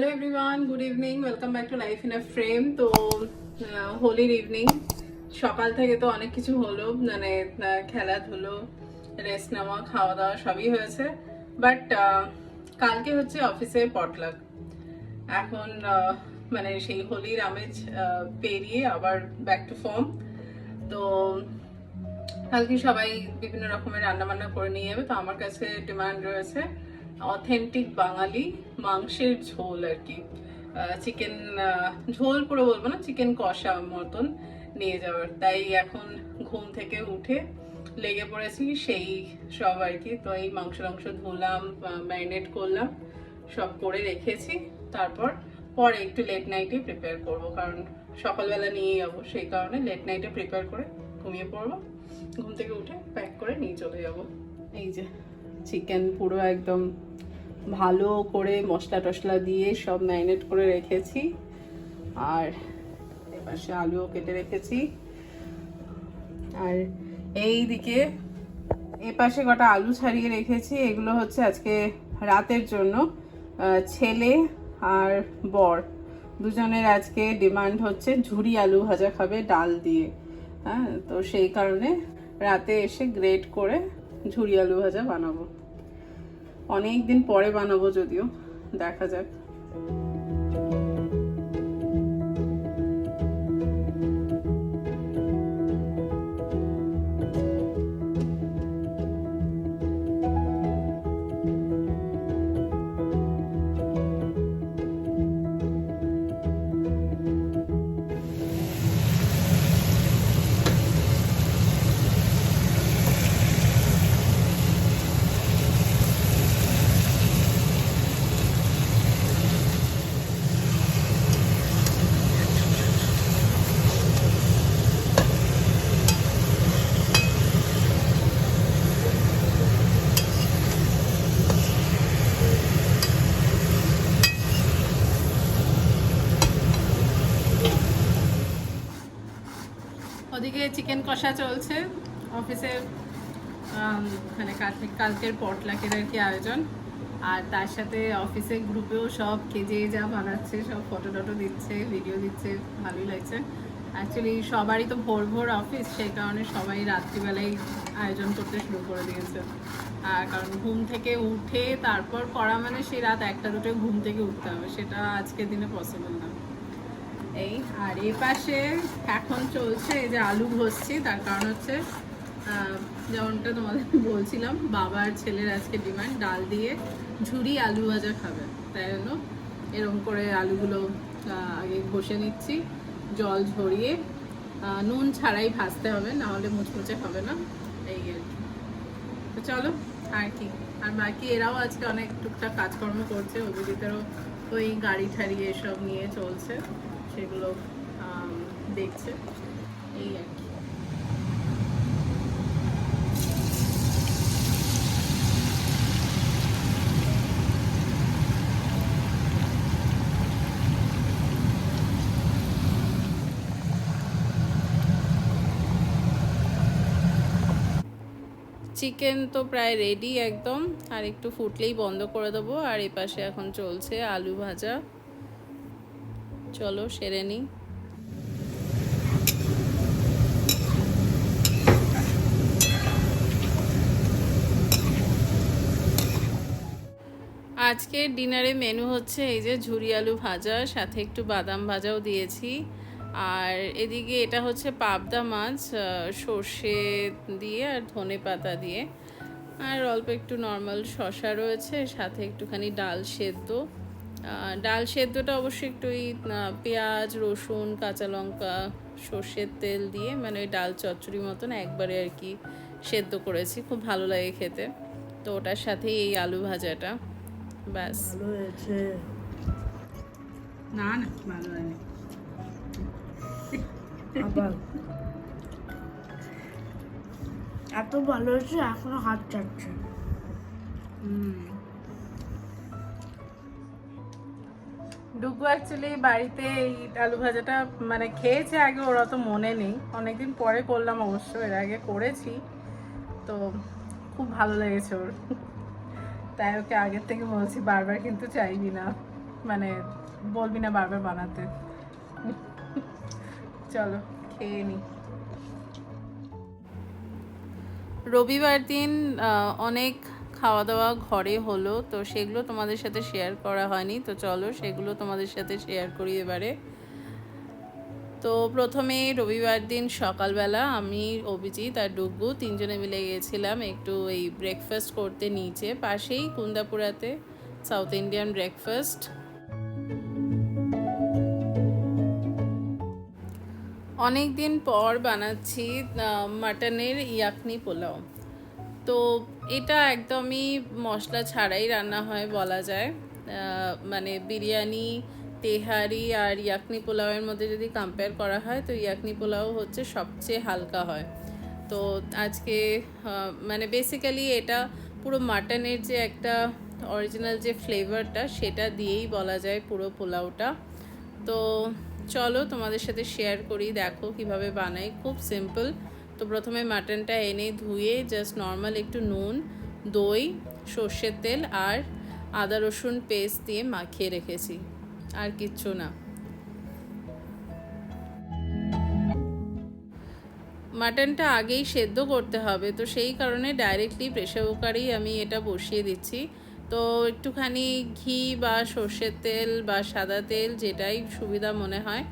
Hello everyone good evening welcome back to life in a frame তো হোলির evening সকাল থেকে তো অনেক কিছু হলো মানে খেলাধুলো রেস্ট নেওয়া খাওয়া দাওয়া সবই হয়েছে। বাট কালকে হচ্ছে অফিসে পটলাক এখন মানে সেই হোলির আমেজ পেরিয়ে আবার ব্যাক টু ফর্ম তো, কালকে সবাই বিভিন্ন রকমের রান্না বান্না করে নিয়ে যাবে। তো আমার কাছে ডিমান্ড রয়েছে অথেন্টিক বাঙালি মাংসের ঝোল আর কি। চিকেন ঝোল পুরো বলব না চিকেন কষা মতন নিয়ে যাওয়ার। তাই এখন ঘুম থেকে উঠে লেগে পড়েছি, সেই সব আর কি। তো এই মাংস টাংস ধুলাম ম্যারিনেট করলাম, সব করে রেখেছি। তারপর পরে একটু লেট নাইটে প্রিপেয়ার করব, কারণ সকালবেলা নিয়ে যাব, সেই কারণে লেট নাইটে প্রিপেয়ার করে ঘুমিয়ে পড়ব। ঘুম থেকে উঠে প্যাক করে নিয়ে চলে যাব। এই যে। চিকেন পুরো একদম ভালো করে মশলা টশলা দিয়ে সব ম্যারিনেট করে রেখেছি। আর এপাশে আলুও কেটে রেখেছি। আর এই দিকে এপাশে কটা আলু ছাড়িয়ে রেখেছি। এগুলো হচ্ছে আজকে রাতের জন্য ছেলে আর বর। দুজনের আজকে ডিমান্ড হচ্ছে ঝুরি আলু ভাজা খাবে ডাল দিয়ে। হ্যাঁ তো সেই কারণে রাতে এসে গ্রেট করে ঝুরি আলু ভাজা বানাবো। অনেক দিন পরে বানাবো যদিও দেখা যাক। চিকেন কষা চলছে। অফিসে মানে কাল- কালকের পটলাকের আর কি আয়োজন। আর তার সাথে অফিসে গ্রুপেও সব কেজে যা বানাচ্ছে, সব ফটো টটো দিচ্ছে ভিডিও দিচ্ছে, ভালোই লাগছে। অ্যাকচুয়ালি সবারই তো ভোর ভোর অফিস, সেই কারণে সবাই রাত্রিবেলায় আয়োজন করতে শুরু করে দিয়েছে। আর কারণ ঘুম থেকে উঠে তারপর করা মানে সেই রাত একটা দুটো ঘুম থেকে উঠতে হবে, সেটা আজকের দিনে পসিবল না। এই, আর এ পাশে এখন চলছে এই যে আলু ঘষছি, তার কারণ হচ্ছে যেমনটা তোমাদের বলছিলাম বাবার ছেলের আজকে ডিমান্ড, ডাল দিয়ে ঝুরি আলু ভাজা খাবে। তাই জন্য এরকম করে আলুগুলো আগে ঘষে নিচ্ছি, জল ঝরিয়ে নুন ছাড়াই ভাজতে হবে, না হলে মুচমুচে হবে না, এই আর কি। তো চলো, আর কি। আর বাকি এরাও আজকে অনেক টুকটাক কাজকর্ম করছে, অভিজিতেরও ওই গাড়ি ঠাড়ি এসব নিয়ে চলছে। সেগুলো দেখছে। এই আর কি। চিকেন তো প্রায় রেডি একদম। আর একটু ফুটলেই বন্ধ করে দেবো। আর এই পাশে এখন চলছে আলু ভাজা। চলো, সেরে নিই আজকের ডিনারে মেনু হচ্ছে এই যে ঝুরি আলু ভাজা, সাথে একটু বাদাম ভাজাও দিয়েছি। আর এদিকে এটা হচ্ছে পাবদা মাছ সর্ষে দিয়ে আর ধনে পাতা দিয়ে। আর অল্প একটু নর্মাল শশা রয়েছে, সাথে একটুখানি ডাল সেদ্ধ। ডাল সেদ্ধটা অবশ্যই একটু ওই পেঁয়াজ রসুন কাঁচা লঙ্কা সর্ষের তেল দিয়ে মানে ওই ডাল চচ্চড়ি মতন একবারে আর কি সেদ্ধ করেছি। খুব ভালো লাগে খেতে। তো ওটার সাথেই এই আলু ভাজাটা। ব্যাস। ভালো হয়েছে। না না ভালো হয়নি। এত ভালো হয়েছে এখনও হাত চাটছে। ডুগু অ্যাকচুয়ালি বাড়িতে এই আলু ভাজাটা মানে খেয়েছে আগে, ওরা তো মনে নেই। অনেকদিন পরে করলাম অবশ্য, এর আগে করেছি। তো খুব ভালো লেগেছে ওর। তাই ওকে আগের থেকে বলছি, বারবার কিন্তু চাইবি না। মানে বলবি না বারবার বানাতে। চলো, খেয়ে নি। রবিবার দিন অনেক খাওয়া দাওয়া ঘরে হলো, তো সেগুলো তোমাদের সাথে শেয়ার করা হয়নি। তো চলো সেগুলো তোমাদের সাথে শেয়ার করি এবারে। তো প্রথমে রবিবার দিন সকালবেলা আমি, অভিজিৎ আর ডুগু তিনজনে মিলে গিয়েছিলাম একটু এই ব্রেকফাস্ট করতে নিচে, পাশেই কুন্দাপুরাতে সাউথ ইন্ডিয়ান ব্রেকফাস্ট অনেক দিন পর বানাচ্ছি মাটনের ইয়াকনি পোলাও। তো এটা একদমই মশলা ছাড়াই রান্না হয় বলা যায়। মানে বিরিয়ানি, তেহারি আর ইয়াকনি পোলাওয়ের মধ্যে যদি কম্পেয়ার করা হয়, তো ইয়াকনি পোলাও হচ্ছে সবচেয়ে হালকা হয়। তো আজকে মানে বেসিক্যালি এটা পুরো মাটনের যে একটা অরিজিনাল যে ফ্লেভারটা সেটা দিয়েই বলা যায় পুরো পোলাওটা। তো চলো তোমাদের সাথে শেয়ার করি, দেখো কীভাবে বানাই। খুব সিম্পল তো প্রথমে মাটনটা এনে ধুয়ে জাস্ট নর্মাল একটু নুন, দই, সর্ষের তেল আর আদা, রসুন পেস্ট দিয়ে মাখিয়ে রেখেছি। আর কিচ্ছু না। মাটনটা আগেই সেদ্ধ করতে হবে, তো সেই কারণে ডাইরেক্টলি প্রেশার কুকারেই আমি এটা বসিয়ে দিচ্ছি। তো একটুখানি ঘি বা সর্ষের তেল বা সাদা তেল যেটাই সুবিধা মনে হয়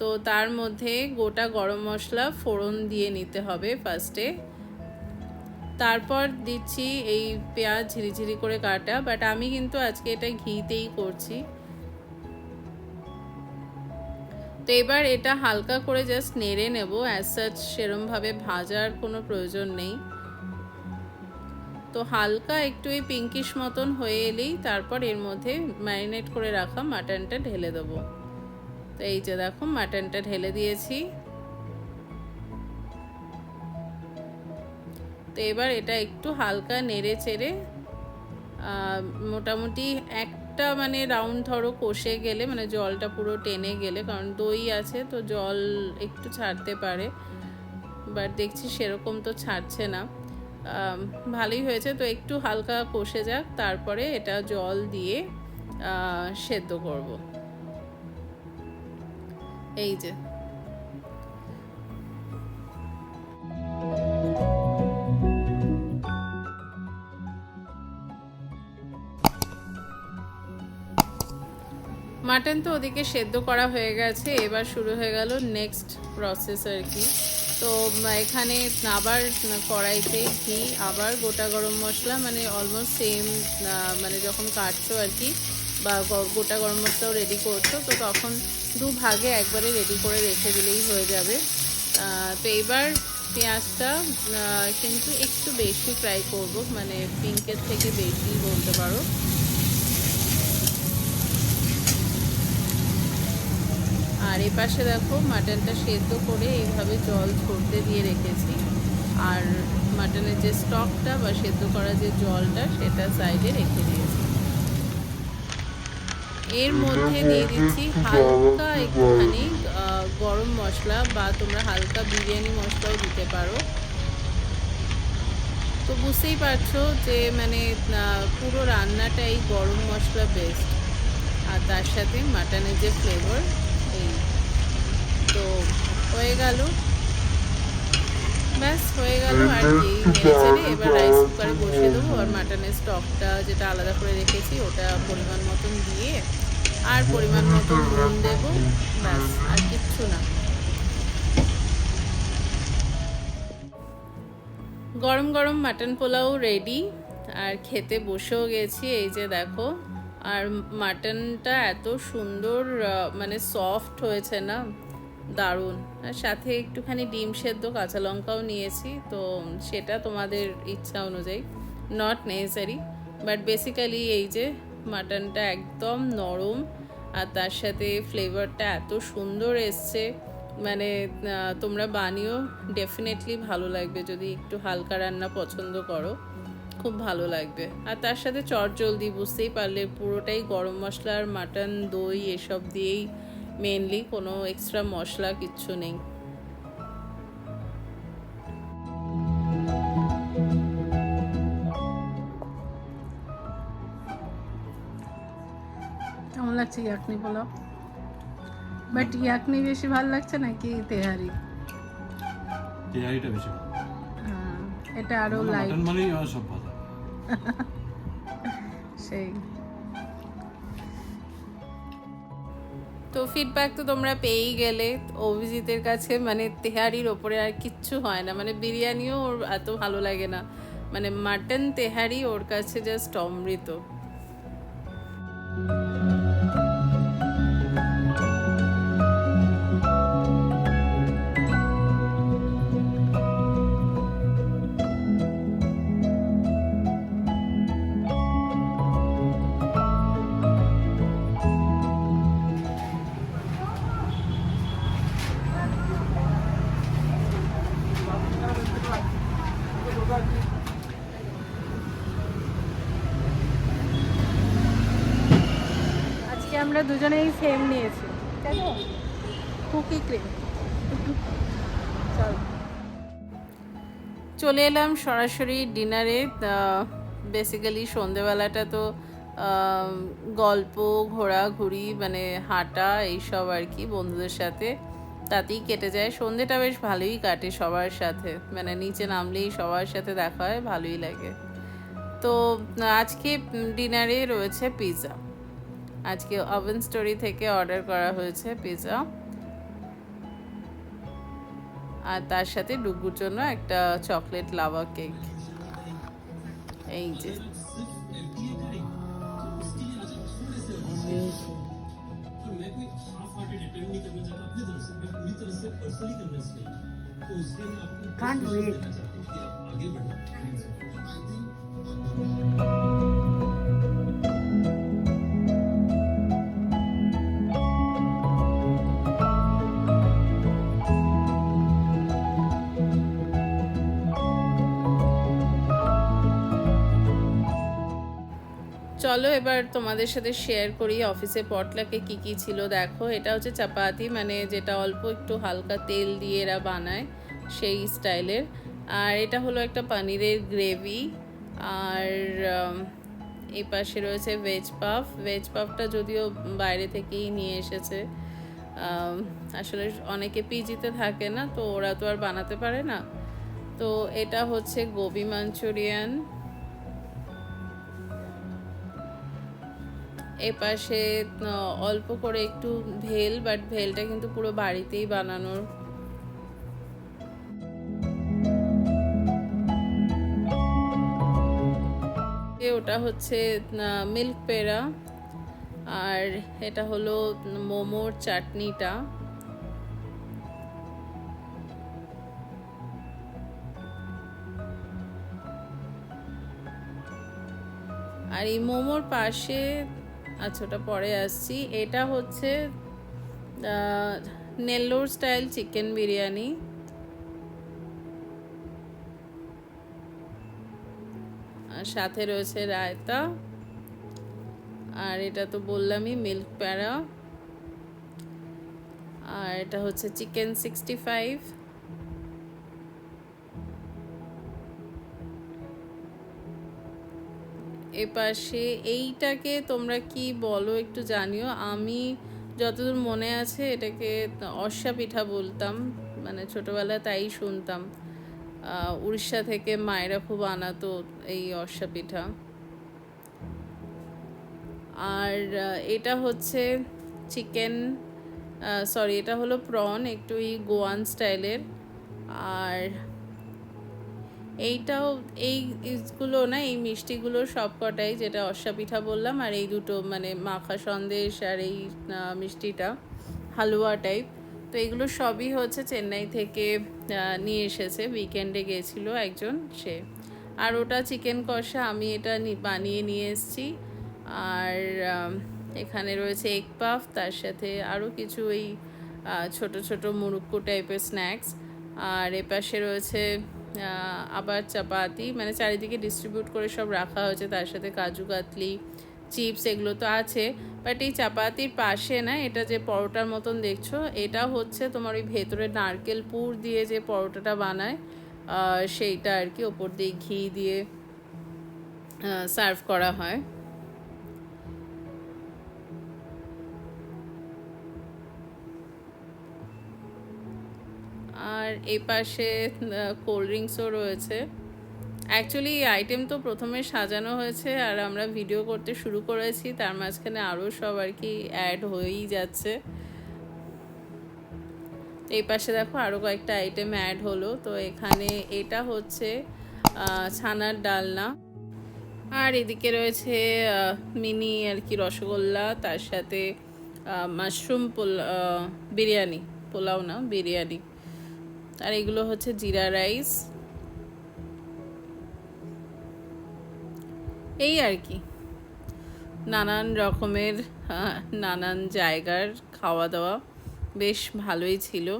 তো তার মধ্যে গোটা গরম মশলা ফোড়ন দিয়ে নিতে হবে ফার্স্টে তারপর দিচ্ছি এই পেঁয়াজ ঝিরিঝিরি করে কাটা বাট আমি কিন্তু আজকে এটা ঘিতেই করছি। তো এবার এটা হালকা করে জাস্ট নেড়ে নেব অ্যাজ সাচ সেরমভাবে ভাজার কোনো প্রয়োজন নেই। তো হালকা একটু এই পিঙ্কিশ মতন হয়ে এলেই তারপর এর মধ্যে ম্যারিনেট করে রাখা মাটনটা ঢেলে দেবো। তো এই যে দেখো মাটনটা ঢেলে দিয়েছি। তো এবার এটা একটু হালকা নেড়ে চেড়ে মোটামুটি একটা মানে রাউন্ড ধরো কষে গেলে মানে জলটা পুরো টেনে গেলে, কারণ দই আছে তো জল একটু ছাড়তে পারে। বাট দেখছি সেরকম তো ছাড়ছে না। ভালোই হয়েছে, তো একটু হালকা কষে যাক, তারপরে এটা জল দিয়ে সেদ্ধ করব। এই যে। মাটন তো ওদিকে সেদ্ধ করা হয়ে গেছে, এবার শুরু হয়ে গেল নেক্সট প্রসেস আর কি। তো এখানে আবার কড়াইতে ঘি, আবার গোটা গরম মশলা মানে অলমোস্ট সেম মানে যখন কাটছো আর কি, বা গোটা গরম মশলাও রেডি করছ, তো তখন দু ভাগে একবারে রেডি করে রেখে দিলেই হয়ে যাবে। তো এবার পেঁয়াজটা কিন্তু একটু বেশি ফ্রাই করব মানে পিঙ্কের থেকে বেশি বলতে পারো। আর এ পাশে দেখো মাটনটা সেদ্ধ করে এইভাবে জল ঝরতে দিয়ে রেখেছি। আর মাটনের যে স্টকটা বা সেদ্ধ করা যে জলটা, সেটা সাইডে রেখে দিয়েছি। এর মধ্যে দিয়ে দিচ্ছি হালকা একটুখানি গরম মশলা বা তোমরা হালকা বিরিয়ানি মশলাও দিতে পারো। তো বুঝতেই পারছ যে মানে পুরো রান্নাটাই গরম মশলা বেস্ট আর তার সাথে মাটনের যে ফ্লেভার এই। তো হয়ে গেল। ব্যাস, হয়ে গেল আর কি এবার রাইস কুকারে বসিয়ে দেবো। আর মাটনের স্টকটা যেটা আলাদা করে রেখেছি, ওটা পরিমাণ মতন দিয়ে আর পরিমাণ মতো নুন দেবো ব্যাস আর কিচ্ছু না। গরম গরম মাটন পোলাও রেডি আর খেতে বসেও গেছি এই যে দেখো। আর মাটনটা এত সুন্দর মানে সফট হয়েছে না দারুণ। আর সাথে একটুখানি ডিম সেদ্ধ কাঁচা লঙ্কাও নিয়েছি তো সেটা তোমাদের ইচ্ছা অনুযায়ী নট নেসেসারি বাট বেসিক্যালি এই যে মাটনটা একদম নরম আর তার সাথে ফ্লেভারটা এত সুন্দর এসছে। মানে তোমরা বানিও ডেফিনেটলি ভালো লাগবে যদি একটু হালকা রান্না পছন্দ করো। খুব ভালো লাগবে। আর তার সাথে চট জলদি, বুঝতেই পারলে পুরোটাই গরম মশলা আর মাটন, দই, এসব দিয়েই মেনলি কোনো এক্সট্রা মশলা, কিচ্ছু নেই। কেমন লাগছে লাগছে ইয়াকনি পোলাও বাট ইয়াকনি বেশি ভালো লাগছে নাকি তেহারি? তেহারিটা বেশি ভালো হ্যাঁ, এটা আরও লাইট মাটন মানেই সব ভালো। সেই। তো ফিডব্যাক তো তোমরা পেয়েই গেলে। অভিজিতের কাছে মানে তেহারির ওপরে আর কিচ্ছু হয় না। মানে বিরিয়ানিও ওর এত ভালো লাগে না। মানে মাটন তেহারি ওর কাছে জাস্ট অমৃত। দুজনেই সেম নিয়েছি। কুকি ক্রিম চল। চলে এলাম সরাসরি ডিনারে বেসিক্যালি সন্ধেবেলাটা তো গল্প ঘোরাঘুরি মানে হাঁটা এইসব আর কি বন্ধুদের সাথে। তাতেই কেটে যায়। সন্ধেটা বেশ ভালোই কাটে সবার সাথে। মানে নিচে নামলেই সবার সাথে দেখা হয় ভালোই লাগে। তো আজকে ডিনারে রয়েছে পিৎজা আজকে ওভেন স্টোরি থেকে অর্ডার করা হয়েছে পিৎজা আর তার সাথে ডুগুর জন্য একটা চকলেট লাভা কেক এই যে। Can't wait. চলো এবার তোমাদের সাথে শেয়ার করি অফিসে পটলাকে কি কি ছিল। দেখো, এটা হচ্ছে চাপাতি মানে যেটা অল্প একটু হালকা তেল দিয়ে এরা বানায় সেই স্টাইলের আর এটা হলো একটা পনিরের গ্রেভি আর এই পাশে রয়েছে ভেজ পাফ ভেজ পাফটা যদিও বাইরে থেকেই নিয়ে এসেছে। আসলে অনেকে পিজিতে থাকে না, তো ওরা তো আর বানাতে পারে না। তো এটা হচ্ছে গোবি মাঞ্চুরিয়ান এ পাশে অল্প করে একটু ভেল বাট ভেলটা কিন্তু পুরো বাড়িতেই বানানোর। ওটা হচ্ছে মিল্ক পেড়া, আর এটা হলো মোমোর চাটনিটা। আর এই মোমোর পাশে আচ্ছা ওটা পরে আসছি। এটা হচ্ছে নেল্লোর স্টাইল চিকেন বিরিয়ানি। আর সাথে রয়েছে রায়তা। আর এটা তো বললামই, মিল্ক প্যারা। আর এটা হচ্ছে চিকেন সিক্সটি ফাইভ। এপাশে, এইটাকে তোমরা কি বলো একটু জানিও। আমি যতদূর মনে আছে এটাকে অর্ষা পিঠা বলতাম মানে ছোটবেলায় তাই শুনতাম। উড়িষ্যা থেকে মায়েরা খুব আনাতো এই অর্ষা পিঠা। আর এটা হচ্ছে চিকেন সরি এটা হলো প্রন, একটু এই গোয়ান স্টাইলের। আর এইটাও এই ইসগুলো না, এই মিষ্টিগুলো সব কটাই যেটা অর্ষা পিঠা বললাম আর এই দুটো মানে মাখা সন্দেশ আর এই মিষ্টিটা হালুয়া টাইপ তো এগুলো সবই হচ্ছে চেন্নাই থেকে নিয়ে এসেছে। উইকেন্ডে গিয়েছিল একজন, সে। আর ওটা চিকেন কষা, আমি এটা বানিয়ে নিয়ে এসেছি। আর এখানে রয়েছে এগ পাফ তার সাথে আরও কিছু এই ছোট ছোট মুরুক্কু টাইপের স্ন্যাক্স আর এপাশে রয়েছে আবার চাপাতি মানে চারিদিকে ডিস্ট্রিবিউট করে সব রাখা হয়েছে, তার সাথে কাজু কাতলি চিপস এগুলো তো আছে বাট এই চাপাতির পাশে না, এটা যে পরোটার মতন দেখছ, এটা হচ্ছে তোমার ওই ভেতরে নারকেল পুর দিয়ে যে পরোটাটা বানায় সেইটা আর কি, ওপর দিয়ে ঘি দিয়ে সার্ভ করা হয়। আর এই পাশে কোল্ড ড্রিঙ্কসও রয়েছে। অ্যাকচুয়ালি এই আইটেম তো প্রথমে সাজানো হয়েছে আর আমরা ভিডিও করতে শুরু করেছি, তার মাঝখানে আরও সব আর কি অ্যাড হয়েই যাচ্ছে। এই পাশে দেখো আরও কয়েকটা আইটেম অ্যাড হলো, তো এখানে এটা হচ্ছে ছানার ডালনা। আর এদিকে রয়েছে মিনি আর কি রসগোল্লা, তার সাথে মাশরুম পোলা বিরিয়ানি, পোলাও না, বিরিয়ানি। আর এগুলো হচ্ছে জিরা রাইস। এই আর কি। নানান রকমের নানান জায়গার খাওয়া দাওয়া বেশ ভালোই ছিল।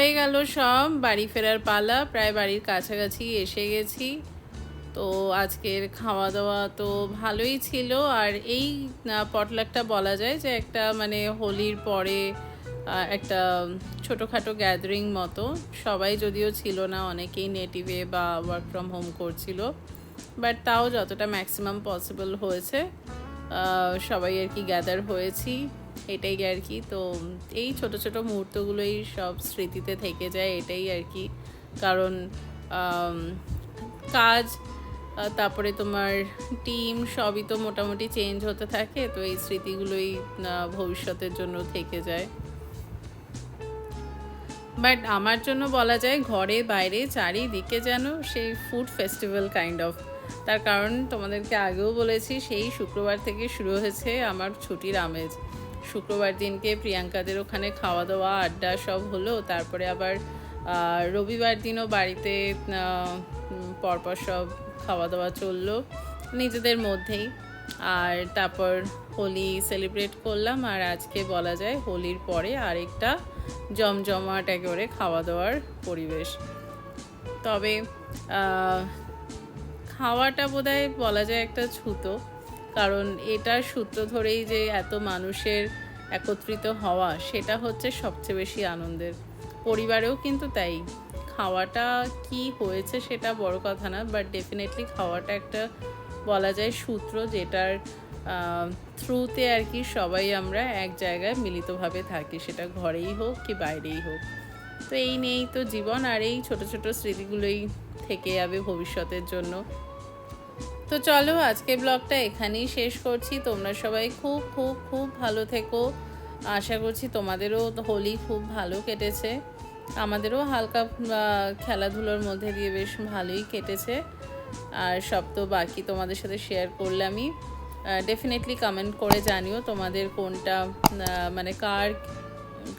হয়ে গেল সব। বাড়ি ফেরার পালা, প্রায় বাড়ির কাছাকাছি এসে গেছি। তো আজকের খাওয়া দাওয়া তো ভালোই ছিল। আর এই পটলাকটা বলা যায় যে একটা মানে হোলির পরে একটা ছোটোখাটো গ্যাদারিং মতো। সবাই যদিও ছিল না, অনেকেই নেটিভে বা ওয়ার্ক ফ্রম হোম করছিল। বাট তাও যতটা ম্যাক্সিমাম পসিবল হয়েছে। সবাই আর কি গ্যাদার হয়েছি। এটাই আর কি। তো এই ছোট ছোট মুহূর্তগুলোই সব স্মৃতিতে থেকে যায়, এটাই আর কি। কারণ কাজ তারপরে তোমার টিম সবই তো মোটামুটি চেঞ্জ হতে থাকে, তো এই স্মৃতিগুলোই ভবিষ্যতের জন্য থেকে যায়। বাট আমার জন্য বলা যায় ঘরে, বাইরে, চারিদিকে যেন সেই ফুড ফেস্টিভ্যাল কাইন্ড অফ তার কারণ তোমাদেরকে আগেও বলেছি, সেই শুক্রবার থেকে শুরু হয়েছে আমার ছুটির আমেজ। শুক্রবার দিনকে প্রিয়াঙ্কাদের ওখানে খাওয়া দাওয়া, আড্ডা সব হলো। তারপরে আবার রবিবার দিনও বাড়িতে পরপর সব খাওয়া দাওয়া চলল নিজেদের মধ্যেই। আর তারপর হোলি সেলিব্রেট করলাম, আর আজকে বলা যায় হোলির পরে আরেকটা জমজমাট একেবারে খাওয়া দাওয়ার পরিবেশ। তবে খাওয়াটা বোধহয় বলা যায় একটা ছুতো। কারণ এটার সূত্র ধরেই যে এত মানুষের একত্রিত হওয়া, সেটা হচ্ছে সবচেয়ে বেশি আনন্দের। পরিবারেও কিন্তু তাই। খাওয়াটা কি হয়েছে সেটা বড় কথা না বাট ডেফিনেটলি খাওয়াটা একটা বলা যায় সূত্র যেটার থ্রুতে আর কি সবাই আমরা এক জায়গায় মিলিতভাবে থাকি। সেটা ঘরেই হোক কি বাইরেই হোক। তো এই নিয়েই তো জীবন আর এই ছোট ছোট স্মৃতিগুলোই থেকে যাবে ভবিষ্যতের জন্য। তো চলো আজকে ব্লগটা এখানেই শেষ করছি। তোমরা সবাই খুব খুব খুব ভালো থেকো। আশা করছি তোমাদেরও হোলি খুব ভালো কেটেছে। আমাদেরও হালকা খেলাধুলোর মধ্যে দিয়ে বেশ ভালোই কেটেছে। আর সব তো বাকি তোমাদের সাথে শেয়ার করলামই। ডেফিনেটলি কমেন্ট করে জানিও তোমাদের কোনটা মানে কার,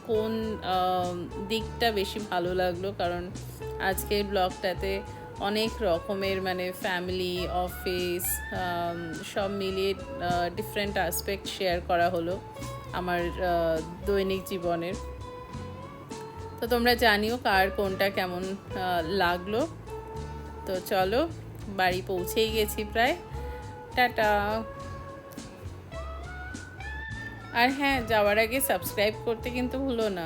কোন দিকটা বেশি ভালো লাগল। কারণ আজকের ব্লগটাতে অনেক রকমের মানে ফ্যামিলি অফিস সব মিলিয়ে ডিফারেন্ট আসপেক্ট শেয়ার করা হলো আমার দৈনিক জীবনের। তো তোমরা জানিও কার কোনটা কেমন লাগল। তো চলো, বাড়ি পৌঁছেই গেছি প্রায়। টাটা। আর হ্যাঁ যাওয়ার আগে সাবস্ক্রাইব করতে কিন্তু ভুলো না।